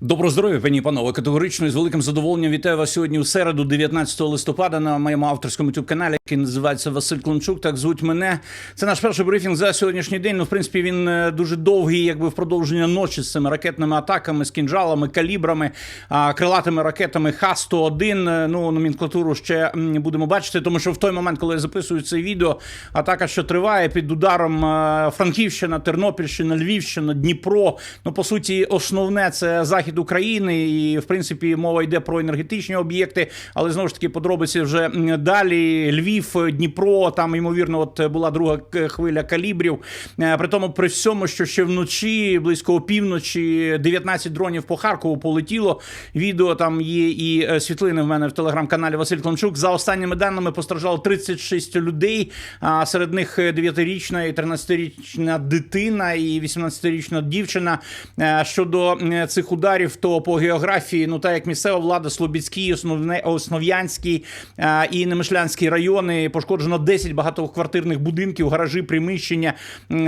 Добро здоров'я, пані панове. Категорично і з великим задоволенням вітаю вас сьогодні у середу, 19 листопада, на моєму авторському youtube каналі, який називається Василь Клончук. Так звуть мене. Це наш перший брифінг за сьогоднішній день. Ну, в принципі, він е, дуже довгий, якби в продовження ночі з цими ракетними атаками, з кінжалами, калібрами, крилатими ракетами Х-101. Е, Ну, номенклатуру ще будемо бачити, тому що в той момент, коли я записую це відео, атака, що триває під ударом е, Франківщина, Тернопільщина, Львівщина, Дніпро. Ну, по суті, основне це захід України, і в принципі мова йде про енергетичні об'єкти, але знову ж таки подробиці вже далі. Львів, Дніпро, там ймовірно, от була друга хвиля калібрів. Е, При тому, при всьому, що ще вночі, близько опівночі, 19 дронів по Харкову полетіло. Відео там є і е, світлини в мене в телеграм-каналі Василь Клончук. За останніми даними постраждало 36 людей. А серед них 9-річна і 13-річна дитина і 18-річна дівчина. Е, Щодо е, цих ударів, то по географії, ну так як місцева влада, Слобідський, Основне, Основ'янський е, і Немишлянський райони пошкоджено 10 багатоквартирних будинків, гаражі, приміщення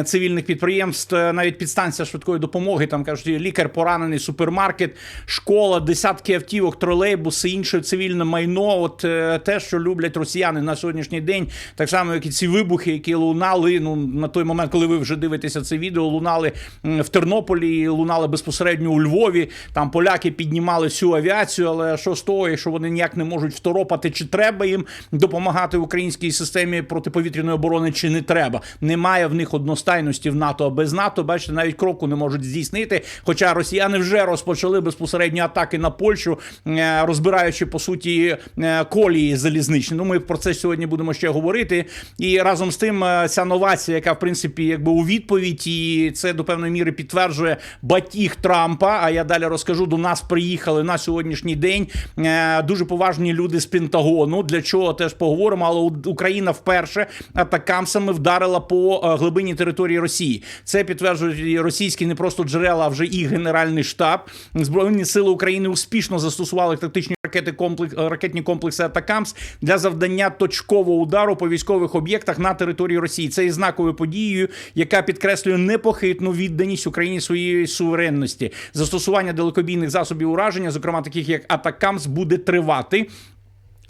цивільних підприємств, е, навіть підстанція швидкої допомоги. Там кажуть, лікар поранений, супермаркет, школа, десятки автівок, тролейбуси, інше цивільне майно. От е, те, що люблять росіяни на сьогоднішній день, так само, як і ці вибухи, які лунали. Ну на той момент, коли ви вже дивитеся це відео, лунали в Тернополі, лунали безпосередньо у Львові. Там поляки піднімали всю авіацію, але що з того, що вони ніяк не можуть второпати, чи треба їм допомагати українській системі протиповітряної оборони, чи не треба. Немає в них одностайності в НАТО, а без НАТО, бачите, навіть кроку не можуть здійснити. Хоча росіяни вже розпочали безпосередні атаки на Польщу, е, розбираючи по суті е, колії залізничні. Ну, ми про це сьогодні будемо ще говорити. І разом з тим, е, ця новація, яка в принципі якби у відповідь, і це до певної міри підтверджує батіг Трампа. А я далі розкажу. До нас приїхали на сьогоднішній день е, дуже поважні люди з Пентагону. Для чого теж поговоримо? Але Україна вперше атакамсами вдарила по е, глибині території Росії. Це підтверджують російські не просто джерела, а вже і генеральний штаб. Збройні сили України успішно застосували тактичні ракети комплекс ракетні комплекси Атакамс для завдання точкового удару по військових об'єктах на території Росії. Це є знаковою подією, яка підкреслює непохитну відданість Україні своєї суверенності. Застосування далекобійних засобів ураження, зокрема таких як Атакамс, буде тривати.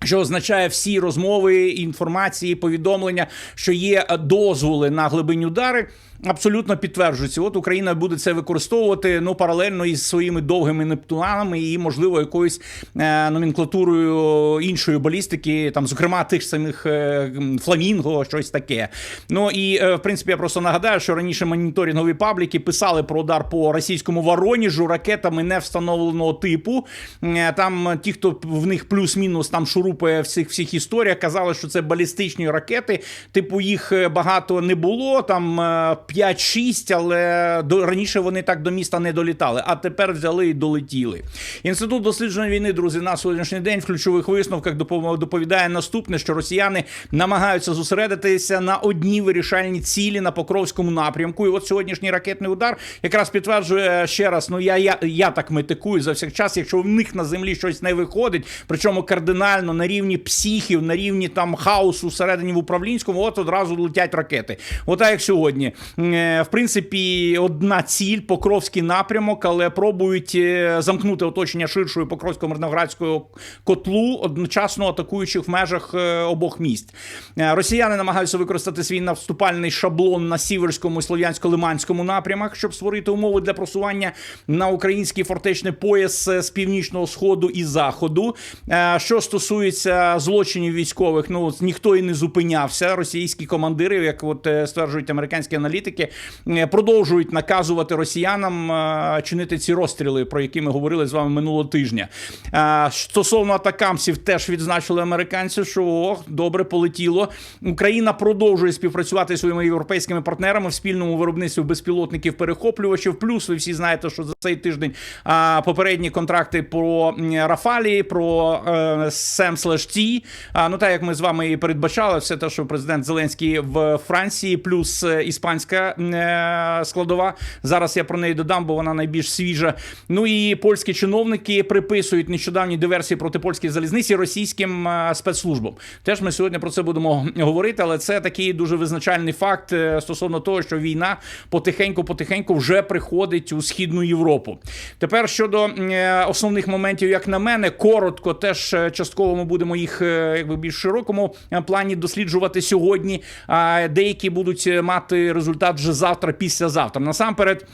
Що означає всі розмови, інформації, повідомлення, що є е, дозволи на глибинні удари, абсолютно підтверджуються. От Україна буде це використовувати ну паралельно із своїми довгими нептунами і, можливо, якоюсь е, номенклатурою іншої балістики, там, зокрема, тих самих е, фламінго, щось таке. Ну і е, в принципі я просто нагадаю, що раніше моніторингові пабліки писали про удар по російському Вороніжу ракетами не встановленого типу. Е, Там ті, хто в них плюс-мінус там шурупає в цих всіх історіях, казали, що це балістичні ракети. Типу, їх е, багато не було, там е, 5-6, але до раніше вони так до міста не долітали. А тепер взяли і долетіли. Інститут дослідження війни, друзі, на сьогоднішній день в ключових висновках допов- доповідає наступне, що росіяни намагаються зосередитися на одній вирішальній цілі на Покровському напрямку. І от сьогоднішній ракетний удар якраз підтверджує ще раз. Ну я, я, я так метикую за всіх час, якщо в них на землі щось не виходить, причому кардинально на рівні психів, на рівні там хаосу всередині в управлінському, от одразу летять ракети. Ота як сьогодні. Е, В принципі, одна ціль Покровський напрямок, але пробують е, замкнути оточення ширшої Покровсько-Мирноградського котлу, одночасно атакуючи в межах е, обох міст. Росіяни намагаються використати свій наступальний шаблон на сіверському і слов'янсько-лиманському напрямах, щоб створити умови для просування на український фортечний пояс з північного сходу і заходу. Що стосується злочинів військових, ну ніхто і не зупинявся. Російські командири, як от е, стверджують американські аналітики, е, продовжують наказувати росіянам е, чинити ці розстріли, про які ми говорили з вами минулого тижня. Стосовно атакамсів, теж відзначили американці, що о, добре полетіло. Україна продовжує співпрацювати зі своїми європейськими партнерами в спільному виробництві безпілотників перехоплювачів. Плюс ви всі знаєте, що за цей тиждень попередні контракти про м, Рафалі, про Сем Ті. А, ну так як ми з вами і передбачали, все те, що президент Зеленський в Франції, плюс е, іспанська е, складова. Зараз я про неї додам, бо вона найбільш свіжа. Ну і польські чиновники приписують нещодавні диверсії проти польської залізниці російським е, спецслужбам. Теж ми сьогодні про це будемо говорити, але це такий дуже визначальний факт стосовно того, що війна потихеньку-потихеньку вже приходить у східну Європу. Тепер щодо основних моментів, як на мене, коротко, теж частково ми будемо їх е, якби більш широкому е, плані досліджувати сьогодні. А деякі будуть е, мати результат вже завтра, післязавтра. Насамперед.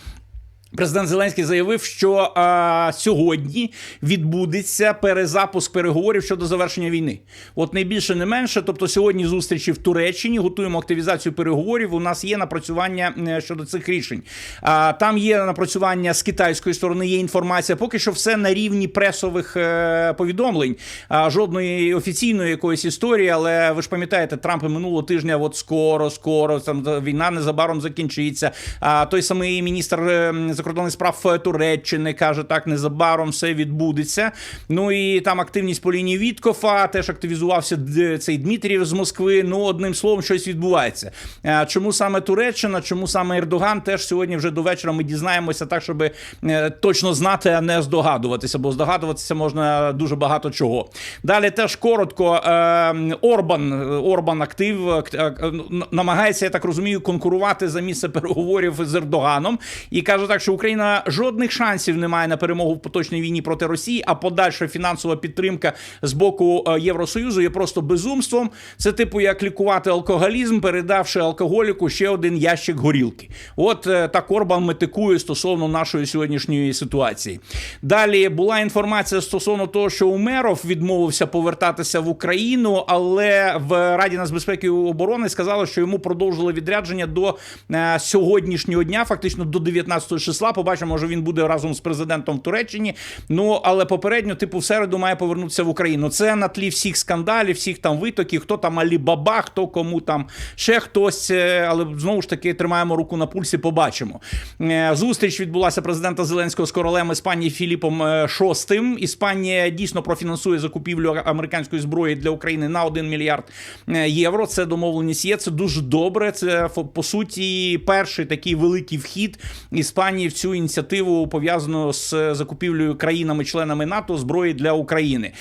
Президент Зеленський заявив, що а, сьогодні відбудеться перезапуск переговорів щодо завершення війни. От не більше, не менше. Тобто, сьогодні зустрічі в Туреччині готуємо активізацію переговорів. У нас є напрацювання е, щодо цих рішень. А там є напрацювання з китайської сторони. Є інформація. Поки що все на рівні пресових е, повідомлень. А, жодної офіційної якоїсь історії. Але ви ж пам'ятаєте, Трамп минулого тижня, от скоро, скоро там війна незабаром закінчиться. А той самий міністр е, закордонних справ Туреччини каже, так незабаром все відбудеться. Ну і там активність по лінії Віткофа, теж активізувався цей Дмитрів з Москви. Ну, одним словом, щось відбувається. А Чому саме Туреччина, чому саме Ердоган? Теж сьогодні вже до вечора ми дізнаємося так, щоб е, точно знати, а не здогадуватися, бо здогадуватися можна дуже багато чого. Далі теж коротко. е, Орбан, Орбан актив ак- ак- намагається, я так розумію, конкурувати за місце переговорів з Ердоганом і каже так, що Україна жодних шансів не має на перемогу в поточній війні проти Росії, а подальша фінансова підтримка з боку е, Євросоюзу є просто безумством. Це типу як лікувати алкоголізм, передавши алкоголіку ще один ящик горілки. От е, так Орбан метикує стосовно нашої сьогоднішньої ситуації. Далі була інформація стосовно того, що Умеров відмовився повертатися в Україну, але в Раді нацбезпеки і оборони сказали, що йому продовжили відрядження до е, сьогоднішнього дня, фактично до 19 числа. Побачимо, може він буде разом з президентом в Туреччині. Ну але попередньо, типу, в середу має повернутися в Україну. Це на тлі всіх скандалів, всіх там витоків, хто там Алібаба, хто кому там ще хтось. е, Але знову ж таки тримаємо руку на пульсі. Побачимо. Е, Зустріч відбулася президента Зеленського з королем Іспанії Філіпом е, VI. Іспанія дійсно профінансує закупівлю американської зброї для України на 1 мільярд е, євро. Це домовленість є. Це дуже добре. Це по суті перший такий великий вхід Іспанії в цю ініціативу пов'язану з закупівлею країнами-членами НАТО зброї для України.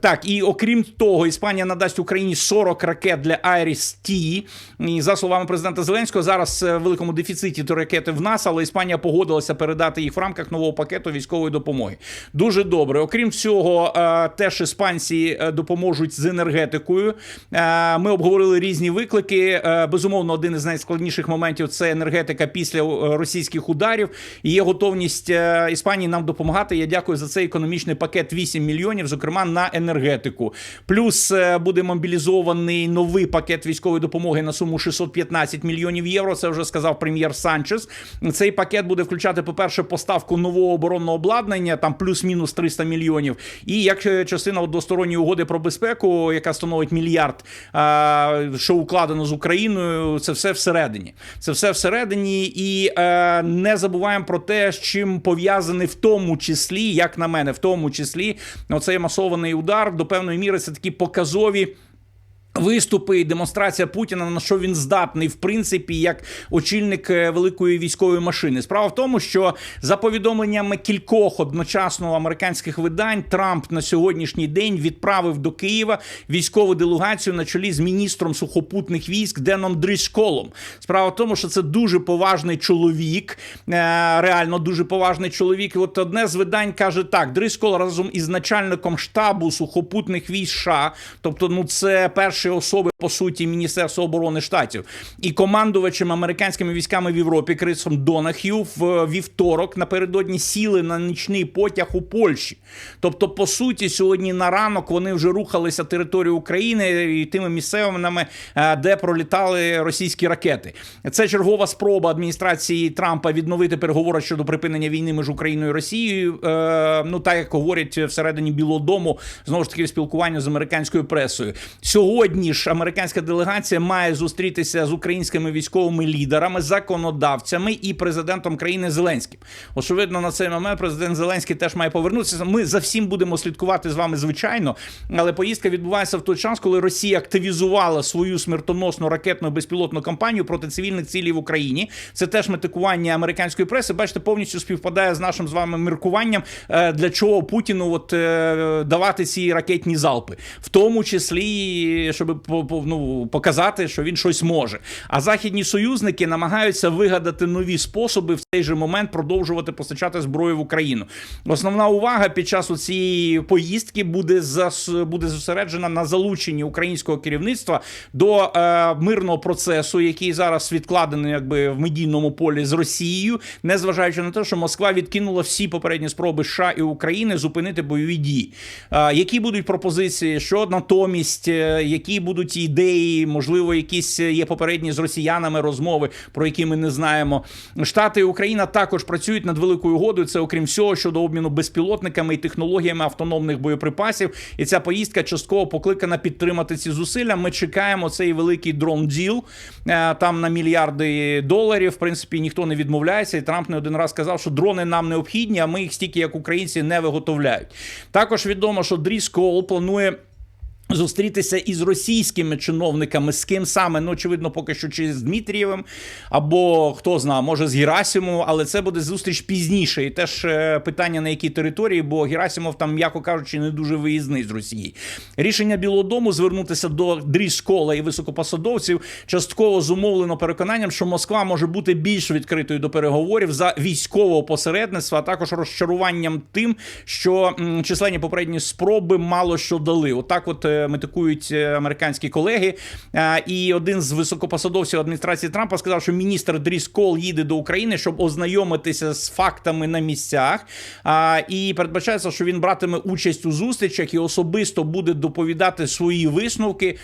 Так, і окрім того, Іспанія надасть Україні 40 ракет для Айріс Ті. І за словами президента Зеленського, зараз е, в великому дефіциті ті ракети в нас, але Іспанія погодилася передати їх в рамках нового пакету військової допомоги. Дуже добре. Окрім цього, е, теж іспанці е, допоможуть з енергетикою. Ми обговорили різні виклики. Безумовно, один із найскладніших моментів це енергетика після російських ударів. І Є готовність е, Іспанії нам допомагати. Я дякую за цей економічний пакет 8 мільйонів, зокрема на енергетику. Плюс е, буде мобілізований новий пакет військової допомоги на суму 615 мільйонів євро. Це вже сказав прем'єр Санчес. Цей пакет буде включати, по-перше, поставку нового оборонного обладнання, там плюс-мінус 300 мільйонів. І як е, частина от двосторонньої угоди про безпеку, яка становить мільярд, що укладено з Україною, це все всередині. Це все всередині, і не забуваємо про те, з чим пов'язаний в тому числі, як на мене, в тому числі, оцей масований удар до певної міри це такі показові. Виступи і демонстрація Путіна на що він здатний, в принципі, як очільник е, великої військової машини. Справа в тому, що за повідомленнями кількох одночасно американських видань Трамп на сьогоднішній день відправив до Києва військову делегацію на чолі з міністром сухопутних військ Деном Дрішколом. Справа в тому, що це дуже поважний чоловік, е, реально дуже поважний чоловік. І от одне з видань каже так: Дрискол разом із начальником штабу сухопутних військ США, тобто, ну це перші особи по суті Міністерства оборони штатів, і командувачем американськими військами в Європі Крисом Донах'ю в вівторок напередодні сіли на нічний потяг у Польщі. Тобто, по суті, сьогодні на ранок вони вже рухалися територію України і тими місцевими, е, де пролітали російські ракети. Це чергова спроба адміністрації Трампа відновити переговори щодо припинення війни між Україною і Росією. Е, Ну так як говорять всередині Білого Дому, знову ж таки в спілкуванні з американською пресою. Сьогодні Сьогодні ж американська делегація має зустрітися з українськими військовими лідерами, законодавцями і президентом країни Зеленським. Очевидно, на цей момент президент Зеленський теж має повернутися. Ми за всім будемо слідкувати з вами, звичайно. Але поїздка відбувається в той час, коли Росія активізувала свою смертоносну ракетну безпілотну кампанію проти цивільних цілей в Україні. Це теж метикування американської преси. Бачите, повністю співпадає з нашим з вами міркуванням, е, для чого Путіну от е, давати ці ракетні залпи, в тому числі, щоб по- ну, показати, що він щось може. А західні союзники намагаються вигадати нові способи в цей же момент продовжувати постачати зброю в Україну. Основна увага під час цієї поїздки буде зас буде зосереджена на залученні українського керівництва до е, мирного процесу, який зараз відкладений якби в медійному полі з Росією, незважаючи на те, що Москва відкинула всі попередні спроби США і України зупинити бойові дії. Е, які будуть пропозиції? Що натомість, е, які будуть ідеї, можливо, якісь є попередні з росіянами розмови, про які ми не знаємо. Штати і Україна також працюють над великою угодою. Це окрім всього щодо обміну безпілотниками і технологіями автономних боєприпасів. І ця поїздка частково покликана підтримати ці зусилля. Ми чекаємо цей великий дрон діл е, там на мільярди доларів. В принципі, ніхто не відмовляється. І Трамп не один раз сказав, що дрони нам необхідні, а ми їх стільки, як українці, не виготовляють. Також відомо, що Дріс Коул планує. Зустрітися із російськими чиновниками, з ким саме, ну очевидно, поки що чи з Дмитрієвим, або хто знає, може з Герасимовим, але це буде зустріч пізніше. І теж е, питання на якій території, бо Герасимов там, м'яко кажучи, не дуже виїзний з Росії. Рішення Білого Дому звернутися до Дріскола і високопосадовців частково зумовлено переконанням, що Москва може бути більш відкритою до переговорів за військового посередництва, а також розчаруванням тим, що численні попередні спроби мало що дали. Отак, от е, метикують е, американські колеги. І один з високопосадовців адміністрації Трампа сказав, що міністр Дріс Кол їде до України, щоб ознайомитися з фактами на місцях. І передбачається, що він братиме участь у зустрічах і особисто буде доповідати свої висновки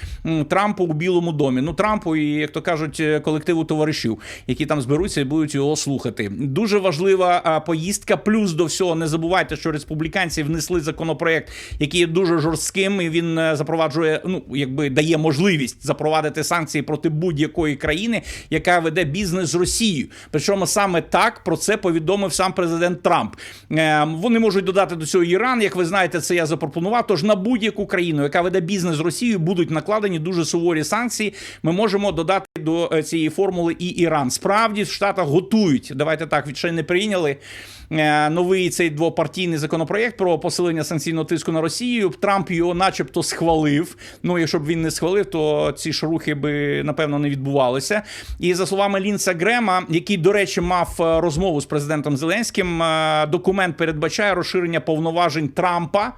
Трампу у Білому домі. Ну, Трампу і, як то кажуть, е, колективу товаришів, які там зберуться і будуть його слухати. Дуже важлива поїздка. Плюс до всього, не забувайте, що республіканці внесли законопроект, який є дуже жорстким. І він е, запроваджує, ну якби дає можливість запровадити санкції проти будь-якої країни, яка веде бізнес з Росією. Причому саме так про це повідомив сам президент Трамп. Е, Вони можуть додати до цього Іран. Як ви знаєте, це я запропонував. Тож на будь-яку країну, яка веде бізнес з Росією, будуть накладені дуже суворі санкції. Ми можемо додати до е, цієї формули і Іран. Справді в Штатах готують. Давайте так ще не прийняли. Е, Новий цей двопартійний законопроєкт про посилення санкційного тиску на Росію. Трамп його, начебто, схвалив. Ну, якщо б він не схвалив, то ці ж рухи би напевно не відбувалися. І за словами Лінса Грема, який, до речі, мав е, розмову з президентом Зеленським, е, документ передбачає розширення повноважень Трампа.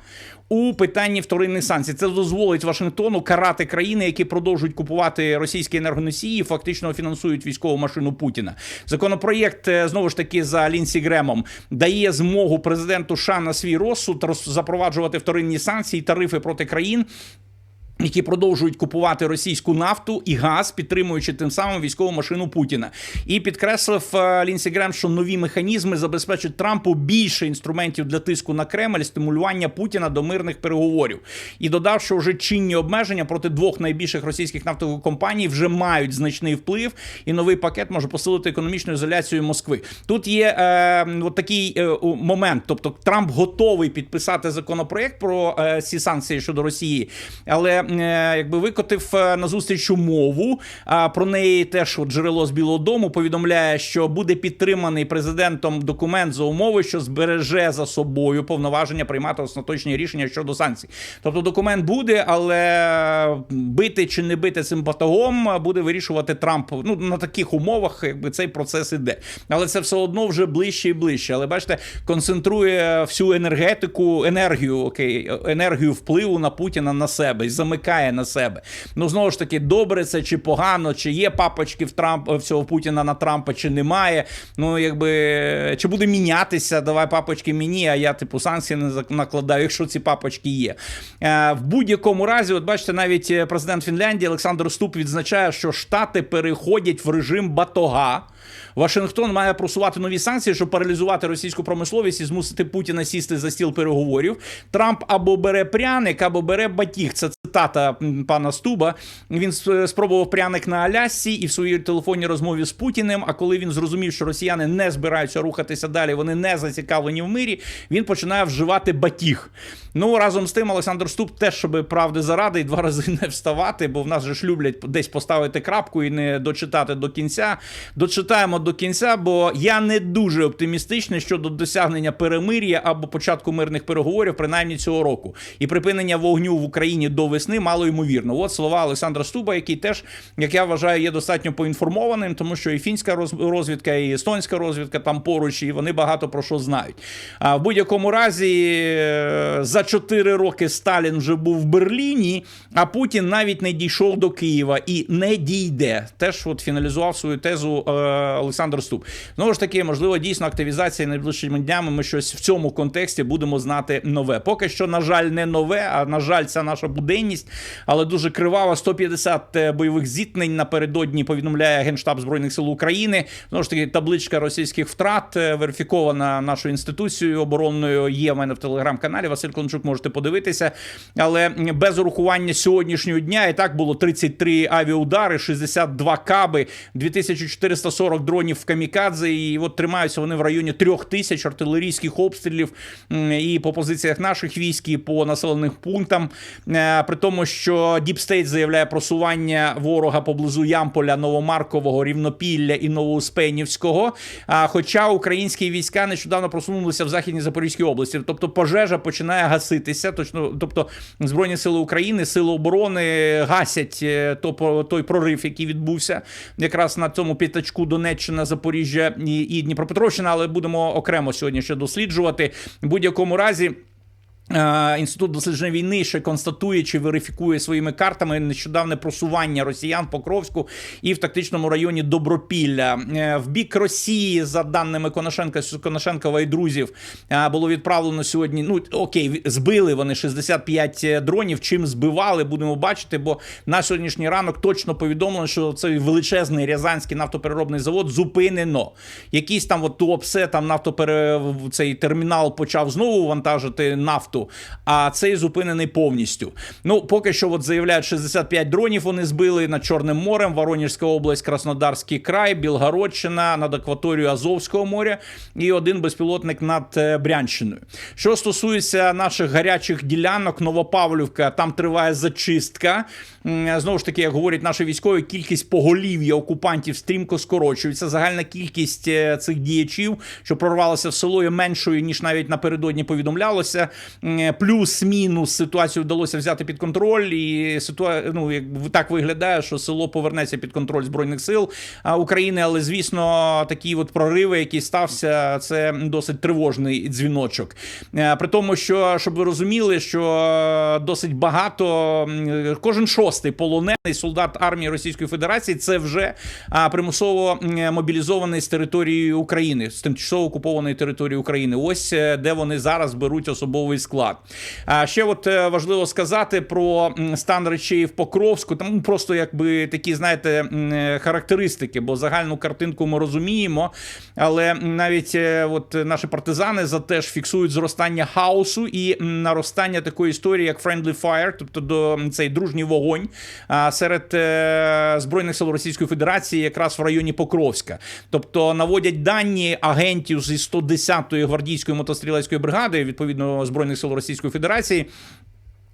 У питанні вторинних санкцій це дозволить Вашингтону карати країни, які продовжують купувати російські енергоносії, і фактично фінансують військову машину Путіна. Законопроєкт е, знову ж таки за Лінсі Гремом дає змогу президенту США на свій розсуд роз- запроваджувати вторинні санкції, тарифи проти країн. Які продовжують купувати російську нафту і газ, підтримуючи тим самим військову машину Путіна, і підкреслив е, Лінсі Грем, що нові механізми забезпечать Трампу більше інструментів для тиску на Кремль, стимулювання Путіна до мирних переговорів. І додав, що вже чинні обмеження проти двох найбільших російських нафтових компаній вже мають значний вплив, і новий пакет може посилити економічну ізоляцію Москви. Тут є е, от такий е, момент, тобто Трамп готовий підписати законопроект про е, ці санкції щодо Росії, але якби викотив е, на зустріч умову. А про неї теж от джерело з Білого Дому повідомляє, що буде підтриманий президентом документ за умови, що збереже за собою повноваження приймати остаточні рішення щодо санкцій. Тобто документ буде, але бити чи не бити цим батогом буде вирішувати Трамп. Ну на таких умовах, якби цей процес іде. Але це все одно вже ближче і ближче. Але бачите, концентрує всю енергетику, енергію, окей, енергію впливу на Путіна на себе і замикає на себе. Ну знову ж таки, добре це чи погано, чи є папочки в Трамп в цього Путіна на Трампа, чи немає. Ну якби чи буде мінятися, давай папочки мені, а я типу санкції не накладаю, якщо ці папочки є. Е, в будь-якому разі, от бачите, навіть е, президент Фінляндії Олександр Ступ відзначає, що Штати переходять в режим батога. Вашингтон має просувати нові санкції, щоб паралізувати російську промисловість і змусити Путіна сісти за стіл переговорів. Трамп або бере пряник, або бере батіг. Це цитата пана Стуба. Він спробував пряник на Алясці і в своїй телефонній розмові з Путіним. А коли він зрозумів, що росіяни не збираються рухатися далі, вони не зацікавлені в мирі. Він починає вживати батіг. Ну разом з тим, Олександр Ступ теж, щоб правди заради, і два рази не вставати, бо в нас же ж люблять десь поставити крапку і не дочитати до кінця. Дочитаємо до кінця, бо я не дуже оптимістичний щодо досягнення перемир'я або початку мирних переговорів, принаймні цього року. І припинення вогню в Україні до весни мало ймовірно. От слова Олександра Стуба, який теж, як я вважаю, є достатньо поінформованим, тому що і фінська розвідка, і естонська розвідка там поруч, і вони багато про що знають. А в будь-якому разі е, за 4 роки Сталін вже був в Берліні, а Путін навіть не дійшов до Києва і не дійде. Теж от фіналізував свою тезу е, Олександр Ступ. Знову ж таки, можливо, дійсно активізація найближчими днями. Ми щось в цьому контексті будемо знати нове. Поки що, на жаль, не нове, а на жаль, це наша буденність, але дуже кривава. 150 бойових зіткнень напередодні повідомляє Генштаб Збройних сил України. Знову ж таки, табличка російських втрат е, верифікована нашою інституцією оборонною. Є в мене в телеграм-каналі. Василь Клончук можете подивитися. Але без урахування сьогоднішнього дня і так було 33 авіаудари, 62 каби, 2440 дронів в камікадзе. І от тримаються вони в районі 3000 артилерійських обстрілів і по позиціях наших військ, і по населених пунктам. Е, При тому, що Діпстейт заявляє просування ворога поблизу Ямполя, Новомаркового, Рівнопілля і Новоуспенівського. Хоча українські війська нещодавно просунулися в західній Запорізькій області, тобто пожежа починає гаситися. Точно, тобто збройні сили України, сили оборони гасять е, той прорив, який відбувся якраз на цьому п'ятачку Донеччина, Запоріжжя і Дніпропетровщина. Але будемо окремо сьогодні ще досліджувати в будь-якому разі. Е, Інститут дослідження війни ще констатує чи верифікує своїми картами нещодавне просування росіян в Покровську і в тактичному районі Добропілля. Е, В бік Росії, за даними Коношенка, Коношенкова і друзів, е, було відправлено сьогодні. Ну окей, збили вони 65 дронів. Чим збивали, будемо бачити. Бо на сьогоднішній ранок точно повідомлено, що цей величезний рязанський нафтопереробний завод зупинено. Якийсь там от туопсе, там нафтопере цей термінал почав знову вантажити нафту, а цей зупинений повністю. Ну, поки що, от заявляють, 65 дронів вони збили над Чорним морем, Воронежська область, Краснодарський край, Білгородщина, над акваторією Азовського моря і один безпілотник над е, Брянщиною. Що стосується наших гарячих ділянок, Новопавлівка, там триває зачистка. Знову ж таки, як говорять наші військові, кількість поголів'я окупантів стрімко скорочується. Загальна кількість е, цих діячів, що прорвалися в село, є меншою ніж навіть напередодні повідомлялося. М, Плюс-мінус ситуацію вдалося взяти під контроль, і ситуа... ну, як так виглядає, що село повернеться під контроль збройних сил України. Але звісно, такі от прориви, які стався, це досить тривожний дзвіночок. Е, При тому, що щоб ви розуміли, що е, досить багато кожен шостий полонений солдат армії Російської Федерації це вже примусово мобілізований з території України, з тимчасово окупованої території України. Ось е, де вони зараз беруть особовий склад. А ще от е, важливо сказати про стан речей в Покровську. Там ну, просто якби такі, знаєте, е, характеристики, бо загальну картинку ми розуміємо. Але навіть е, от наші партизани за теж фіксують зростання хаосу і наростання такої історії, як friendly fire, тобто до цей дружній вогонь серед збройних сил Російської Федерації, якраз в районі Покровська. Тобто наводять дані агентів зі 110-ї гвардійської мотострілецької бригади, відповідно збройних сил Російської Федерації.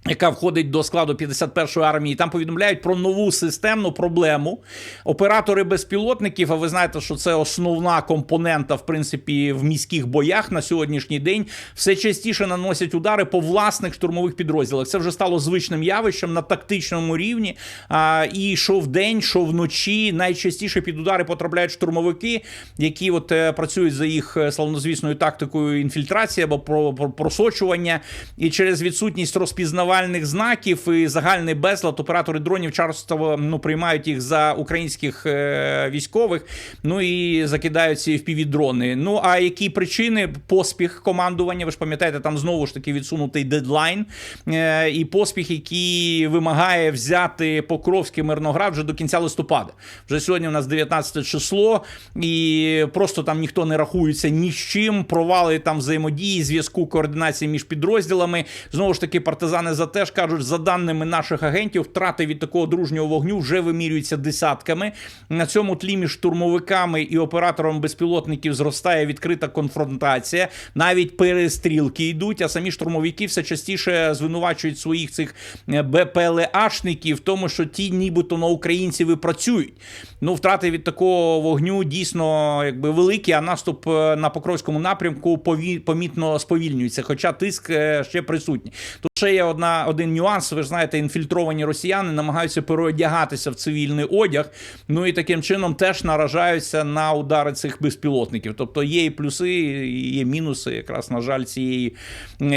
Яка входить до складу 51-ї армії, там повідомляють про нову системну проблему. Оператори безпілотників, а ви знаєте, що це основна компонента, в принципі, в міських боях на сьогоднішній день, все частіше наносять удари по власних штурмових підрозділах. Це вже стало звичним явищем на тактичному рівні. А, і що вдень, що вночі, найчастіше під удари потрапляють штурмовики, які от е, працюють за їх е, славнозвісною тактикою інфільтрації або про, про- просочування, і через відсутність розпізнавання розпізнавальних знаків і загальний безлад. Оператори дронів часто ну, приймають їх за українських е, військових. Ну і закидають ці FPV-дрони. Ну а які причини? Поспіх командування. Ви ж пам'ятаєте, там знову ж таки відсунутий дедлайн е, і поспіх, який вимагає взяти Покровський Мирноград вже до кінця листопада. Вже сьогодні у нас 19 число, і просто там ніхто не рахується ні з чим. Провали там взаємодії, зв'язку, координації між підрозділами. Знову ж таки, партизани за теж кажуть, за даними наших агентів, втрати від такого дружнього вогню вже вимірюються десятками. На цьому тлі між штурмовиками і оператором безпілотників зростає відкрита конфронтація. Навіть перестрілки йдуть, а самі штурмовики все частіше звинувачують своїх цих е, БПЛАшників в тому, що ті, нібито на українців і працюють. Ну, втрати від такого вогню дійсно якби великі, а наступ е, на Покровському напрямку помітно сповільнюється, хоча тиск е, ще присутній. Ще є одна один нюанс. Ви ж знаєте, інфільтровані росіяни намагаються переодягатися в цивільний одяг. Ну і таким чином теж наражаються на удари цих безпілотників. Тобто є і плюси, і є мінуси, якраз на жаль, цієї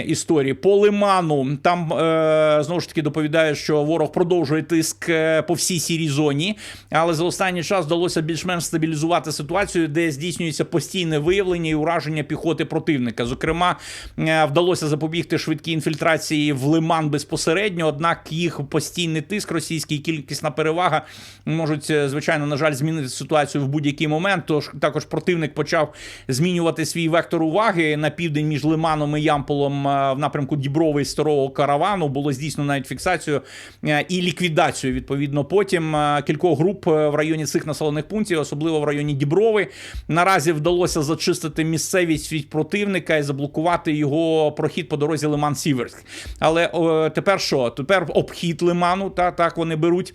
історії. По лиману там е, знову ж таки доповідає, що ворог продовжує тиск е, по всій сірій зоні, але за останній час вдалося більш-менш стабілізувати ситуацію, де здійснюється постійне виявлення і ураження піхоти противника. Зокрема, е, вдалося запобігти швидкій інфільтрації в лиман безпосередньо. Однак їх постійний тиск, російський кількісна перевага можуть, е, звичайно, на жаль, змінити ситуацію в будь-який момент. Тож також противник почав змінювати свій вектор уваги на південь між Лиманом і Ямполом е, в напрямку Діброви старого каравану. Було здійснено навіть фіксацію е, і ліквідацію. Відповідно, потім кількох груп в районі цих населених пунктів, особливо в районі Діброви. Наразі вдалося зачистити місцевість від противника і заблокувати його прохід по дорозі Лиман Сіверськ. Але о, тепер що? Тепер обхід Лиману, та так вони беруть.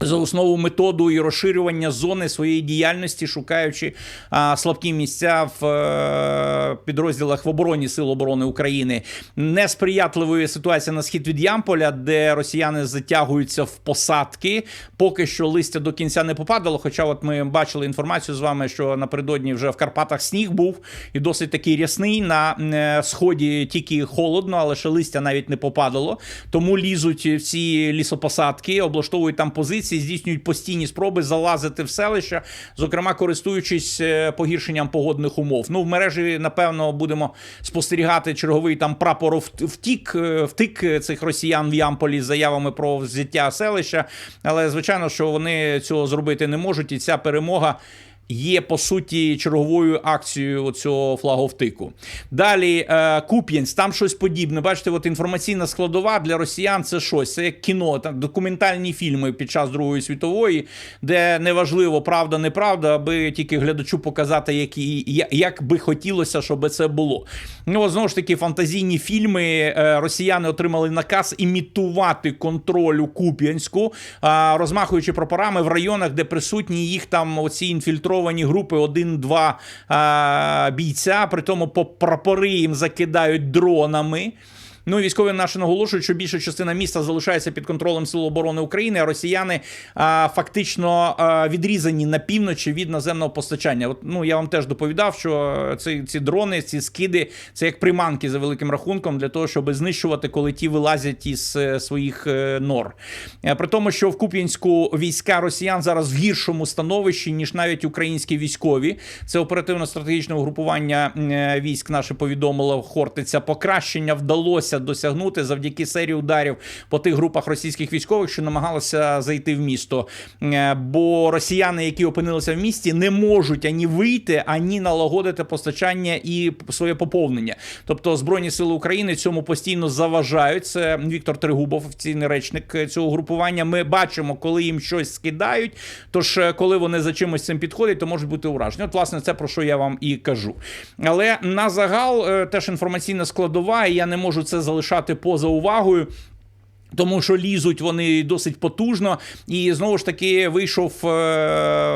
За основу методу і розширювання зони своєї діяльності, шукаючи а, слабкі місця в е, підрозділах в обороні Сил оборони України, несприятливої ситуація на схід від Ямполя, де росіяни затягуються в посадки. Поки що листя до кінця не попадало. Хоча, от ми бачили інформацію з вами, що напередодні вже в Карпатах сніг був і досить такий рясний. На е, сході тільки холодно, але ще листя навіть не попадало. Тому лізуть в ці лісопосадки, облаштовують там позиції, здійснюють постійні спроби залазити в селища, зокрема користуючись е, погіршенням погодних умов. Ну в мережі, напевно, будемо спостерігати черговий там прапор втік, втік втик цих росіян в Ямполі з заявами про взяття селища. Але звичайно, що вони цього зробити не можуть, і ця перемога. Є по суті черговою акцією цього флаговтику. Далі е, Куп'янськ, там щось подібне. Бачите, от інформаційна складова для росіян це щось. Це як кіно, там документальні фільми під час Другої світової, де неважливо, правда, неправда, аби тільки глядачу показати, як, і- як би хотілося, щоб це було. Ну, знову ж таки, фантазійні фільми. Е, росіяни отримали наказ імітувати контроль у Куп'янську, розмахуючи прапорами в районах, де присутні їх там оці інфільтровані групи один-два а, бійця. При тому по прапори їм закидають дронами. Ну і військові наші наголошують, що більша частина міста залишається під контролем Сил оборони України, а росіяни а, фактично а, відрізані на півночі від наземного постачання. От ну я вам теж доповідав, що ці, ці дрони, ці скиди, це як приманки за великим рахунком для того, щоб знищувати, коли ті вилазять із е, своїх е, нор. Е, При тому, що в Куп'янську війська росіян зараз в гіршому становищі, ніж навіть українські військові. Це оперативно-стратегічне угрупування військ наше повідомило Хортиця. Покращення вдалося досягнути завдяки серії ударів по тих групах російських військових, що намагалися зайти в місто. Е, Бо росіяни, які опинилися в місті, не можуть ані вийти, ані налагодити постачання і своє поповнення. Тобто Збройні сили України цьому постійно заважають. Це Віктор Тригубов, офіційний речник цього групування. Ми бачимо, коли їм щось скидають. Тож, е, коли вони за чимось цим підходять, то можуть бути уражені. От, власне, це про що я вам і кажу. Але на загал е, теж інформаційна складова, і я не можу це залишати поза увагою. Тому що лізуть вони досить потужно, і знову ж таки вийшов е,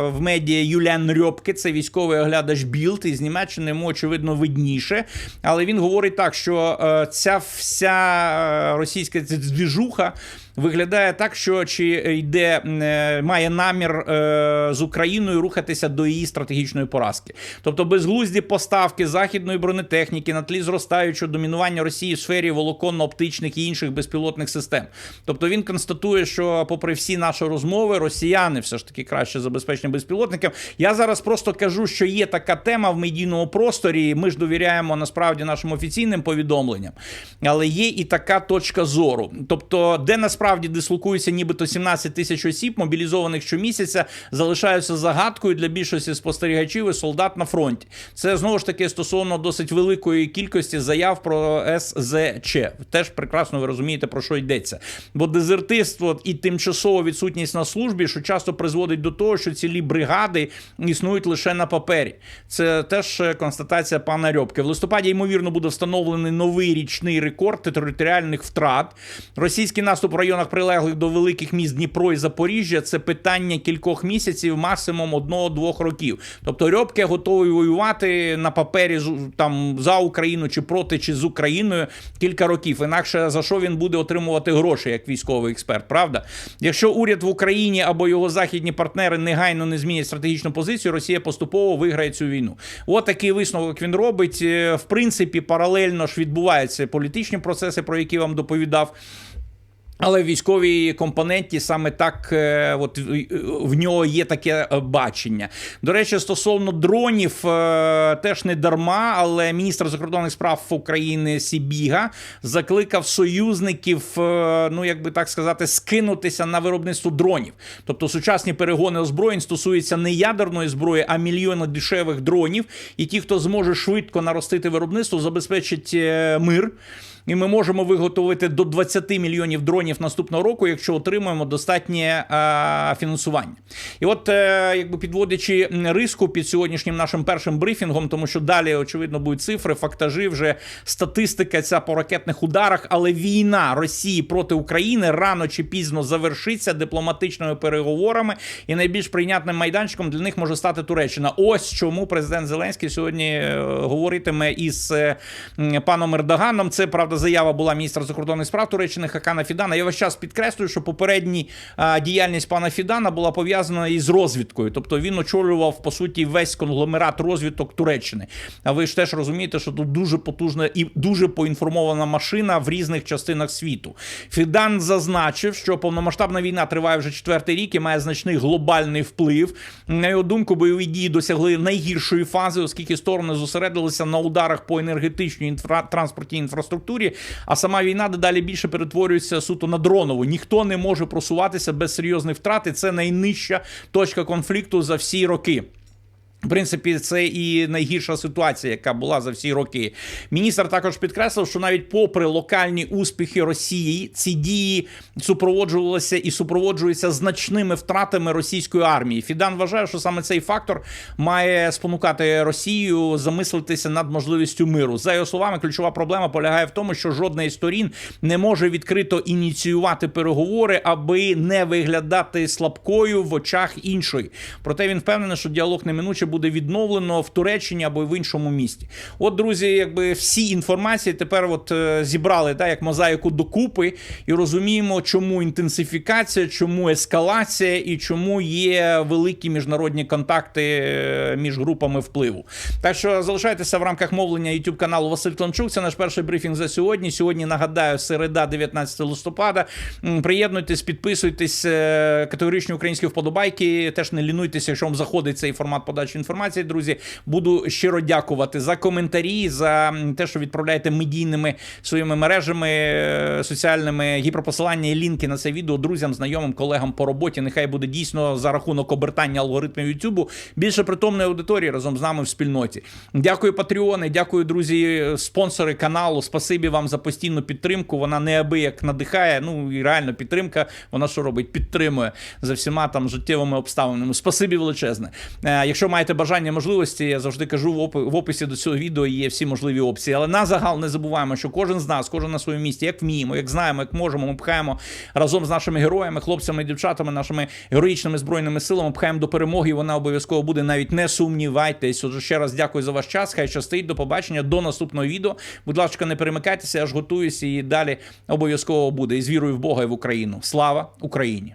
в медіа Юлян Рьопке, це військовий оглядач Білд із Німеччини, йому очевидно видніше. Але він говорить так, що е, ця вся е, російська двіжуха виглядає так, що чи йде е, має намір е, з Україною рухатися до її стратегічної поразки. Тобто безглузді поставки західної бронетехніки на тлі зростаючого домінування Росії в сфері волоконно-оптичних і інших безпілотних систем. Тобто він констатує, що, попри всі наші розмови, росіяни все ж таки краще забезпечені безпілотниками. Я зараз просто кажу, що є така тема в медійному просторі. Ми ж довіряємо насправді нашим офіційним повідомленням, але є і така точка зору. Тобто, де насправді дислокуються нібито 17 тисяч осіб, мобілізованих щомісяця, залишаються загадкою для більшості спостерігачів і солдат на фронті. Це знову ж таки стосовно досить великої кількості заяв про СЗЧ. Теж прекрасно ви розумієте, про що йдеться. Бо дезертирство і тимчасова відсутність на службі, що часто призводить до того, що цілі бригади існують лише на папері. Це теж е, констатація пана Рьобки. В листопаді, ймовірно, буде встановлений новий річний рекорд територіальних втрат. Російський наступ в районах прилеглих до великих міст Дніпро і Запоріжжя це питання кількох місяців, максимум одного-двох років. Тобто Рьобке готовий воювати на папері там за Україну чи проти, чи з Україною кілька років. Інакше за що він буде отримувати гроші як військовий експерт? Правда? Якщо уряд в Україні або його західні партнери негайно не змінять стратегічну позицію, Росія поступово виграє цю війну. От такий висновок він робить. Е, В принципі, паралельно ж відбуваються політичні процеси, про які вам доповідав. Але в військовій компоненті саме так е, от в- в нього є таке е, бачення. До речі, стосовно дронів, е, теж не дарма, але міністр закордонних справ України Сібіга закликав союзників, е, ну як би так сказати, скинутися на виробництво дронів. Тобто сучасні перегони озброєнь стосуються не ядерної зброї, а мільйона дешевих дронів. І ті, хто зможе швидко наростити виробництво, забезпечить е, мир. І ми можемо виготовити до 20 мільйонів дронів наступного року, якщо отримаємо достатнє е, фінансування. І от, е, якби підводячи риску під сьогоднішнім нашим першим брифінгом, тому що далі, очевидно, будуть цифри, фактажі, вже статистика ця по ракетних ударах, але війна Росії проти України рано чи пізно завершиться дипломатичними переговорами, і найбільш прийнятним майданчиком для них може стати Туреччина. Ось чому президент Зеленський сьогодні е, говоритиме із е, паном Ердоганом. Це правда заява була міністра закордонних справ Туреччини Хакана Фідана. Я весь час підкреслюю, що попередній діяльність пана Фідана була пов'язана із розвідкою. Тобто він очолював по суті весь конгломерат розвідок Туреччини. А ви ж теж розумієте, що тут дуже потужна і дуже поінформована машина в різних частинах світу. Фідан зазначив, що повномасштабна війна триває вже четвертий рік і має значний глобальний вплив. На його думку, бойові дії досягли найгіршої фази, оскільки сторони зосередилися на ударах по енергетичній інфра... транспортній інфраструктурі, а сама війна дедалі більше перетворюється суто на дронову. Ніхто не може просуватися без серйозних втрат. і Це найнижча точка конфлікту за всі роки. В принципі, це і найгірша ситуація, яка була за всі роки. Міністр також підкреслив, що навіть попри локальні успіхи Росії, ці дії супроводжувалися і супроводжуються значними втратами російської армії. Фідан вважає, що саме цей фактор має спонукати Росію замислитися над можливістю миру. За його словами, ключова проблема полягає в тому, що жодна із сторін не може відкрито ініціювати переговори, аби не виглядати слабкою в очах іншої. Проте він впевнений, що діалог неминуче буде відновлено в Туреччині або в іншому місті. От, друзі, якби всі інформації тепер от е, зібрали так, як мозаїку докупи, і розуміємо, чому інтенсифікація, чому ескалація і чому є великі міжнародні контакти е, між групами впливу. Так що залишайтеся в рамках мовлення YouTube каналу Василь Кланчук. Це наш перший брифінг за сьогодні. Сьогодні нагадаю, середа, 19 листопада. Приєднуйтесь, підписуйтесь, е, категоричні українські вподобайки. Теж не лінуйтеся, якщо вам заходить цей формат подачі інформації, друзі. Буду щиро дякувати за коментарі, за те, що відправляєте медійними своїми мережами е, соціальними гіперпосилання і лінки на це відео друзям, знайомим, колегам по роботі. Нехай буде дійсно за рахунок обертання алгоритмів Ютубу більше притомної аудиторії разом з нами в спільноті. Дякую, патреони, дякую, друзі, спонсори каналу. Спасибі вам за постійну підтримку. Вона неабияк надихає. Ну і реально підтримка. Вона що робить? Підтримує за всіма там життєвими обставинами. Спасибі величезне. Е, Якщо маєте маєте бажання можливості, я завжди кажу в опи- в описі до цього відео є всі можливі опції. Але на загал не забуваємо, що кожен з нас, кожен на своєму місці, як вміємо, як знаємо, як можемо, ми пхаємо разом з нашими героями, хлопцями, дівчатами, нашими героїчними збройними силами, пхаємо до перемоги. Вона обов'язково буде. Навіть не сумнівайтесь. Отже, ще раз дякую за ваш час. Хай щастить. До побачення. До наступного відео. Будь ласка, не перемикайтеся, я ж готуюся і далі обов'язково буде. І з вірою в Бога і в Україну. Слава Україні!